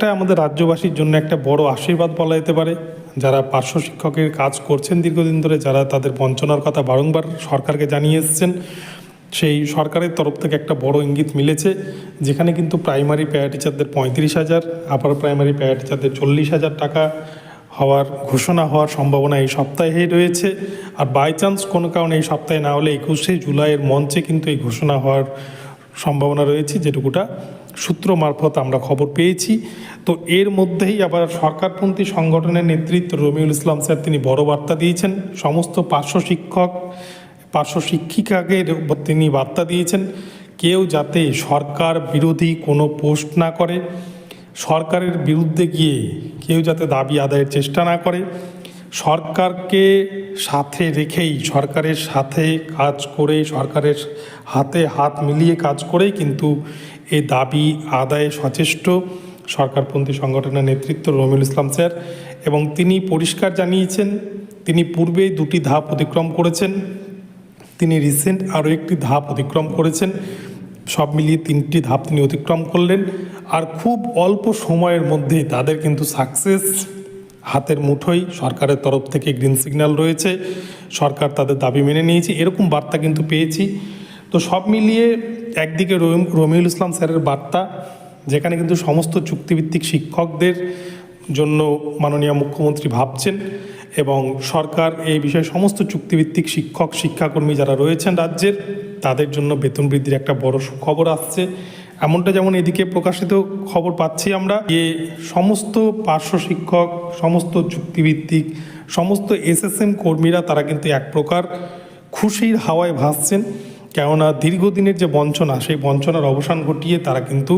এটা আমাদের রাজ্যবাসীর জন্য একটা বড় আশীর্বাদ বলা যেতে পারে। যারা পার্শ্ব শিক্ষকের কাজ করছেন দীর্ঘদিন ধরে, যারা তাদের বঞ্চনার কথা বারংবার সরকারকে জানিয়ে এসছেন, সেই সরকারের তরফ থেকে একটা বড় ইঙ্গিত মিলেছে, যেখানে কিন্তু প্রাইমারি প্যারা টিচারদের পঁয়ত্রিশ হাজার, আপার প্রাইমারি প্যারা টিচারদের চল্লিশ হাজার টাকা হওয়ার ঘোষণা হওয়ার সম্ভাবনা এই সপ্তাহেই রয়েছে। আর বাই চান্স কোনো কারণে এই সপ্তাহে না হলে একুশে জুলাইয়ের মঞ্চে কিন্তু এই ঘোষণা হওয়ার সম্ভাবনা রয়েছে, যেটুকুটা সূত্র মারফত আমরা খবর পেয়েছি। তো এর মধ্যেই আবার সরকারপন্থী সংগঠনের নেতৃত্ব রবিউল ইসলাম স্যার, তিনি বড় বার্তা দিয়েছেন। সমস্ত পার্শ্ব শিক্ষক, পার্শ্ব শিক্ষিকাকে তিনি বার্তা দিয়েছেন, কেউ যাতে সরকার বিরোধী কোনো পোস্ট না করে, সরকারের বিরুদ্ধে গিয়ে কেউ যাতে দাবি আদায়ের চেষ্টা না করে, সরকারকে সাথে রেখেই, সরকারের সাথে কাজ করে, সরকারের হাতে হাত মিলিয়ে কাজ করেই কিন্তু এই দাবি আদায়ে সচেষ্ট। সরকারপন্থী সংগঠনের নেতৃত্ব রমিউল ইসলাম স্যার এবং তিনি পরিষ্কার জানিয়েছেন, তিনি পূর্বেই দুটি ধাপ অতিক্রম করেছেন, তিনি রিসেন্ট আরও একটি ধাপ অতিক্রম করেছেন, সব মিলিয়ে তিনটি ধাপ তিনি অতিক্রম করলেন আর খুব অল্প সময়ের মধ্যেই তাদের কিন্তু সাকসেস হাতের মুঠোই সরকারের তরফ থেকে গ্রিন সিগন্যাল রয়েছে, সরকার তাদের দাবি মেনে নিয়েছে, এরকম বার্তা কিন্তু পেয়েছি। তো সব মিলিয়ে একদিকে রমিউল ইসলাম স্যারের বার্তা যেখানে কিন্তু সমস্ত চুক্তিভিত্তিক শিক্ষকদের জন্য মাননীয় মুখ্যমন্ত্রী ভাবছেন এবং সরকার এই বিষয়ে সমস্ত চুক্তিভিত্তিক শিক্ষক, শিক্ষাকর্মী যারা রয়েছেন রাজ্যের, তাদের জন্য বেতন বৃদ্ধির একটা বড় খবর আসছে। এমনটা যেমন এদিকে প্রকাশিত খবর পাচ্ছি আমরা যে সমস্ত পার্শ্ব শিক্ষক, সমস্ত চুক্তিভিত্তিক, সমস্ত এসএসএম কর্মীরা তারা কিন্তু এক প্রকার খুশির হাওয়ায় ভাসছেন। কেননা দীর্ঘদিনের যে বঞ্চনা, সেই বঞ্চনার অবসান ঘটিয়ে তারা কিন্তু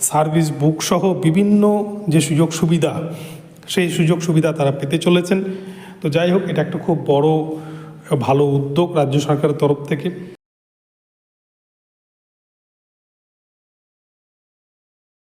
সার্ভিস বুক সহ বিভিন্ন যে সুযোগ সুবিধা, সেই সুযোগ সুবিধা তারা পেতে চলেছেন। তো যাই হোক, এটা একটা খুব বড়, ভালো উদ্যোগ রাজ্য সরকারের তরফ থেকে।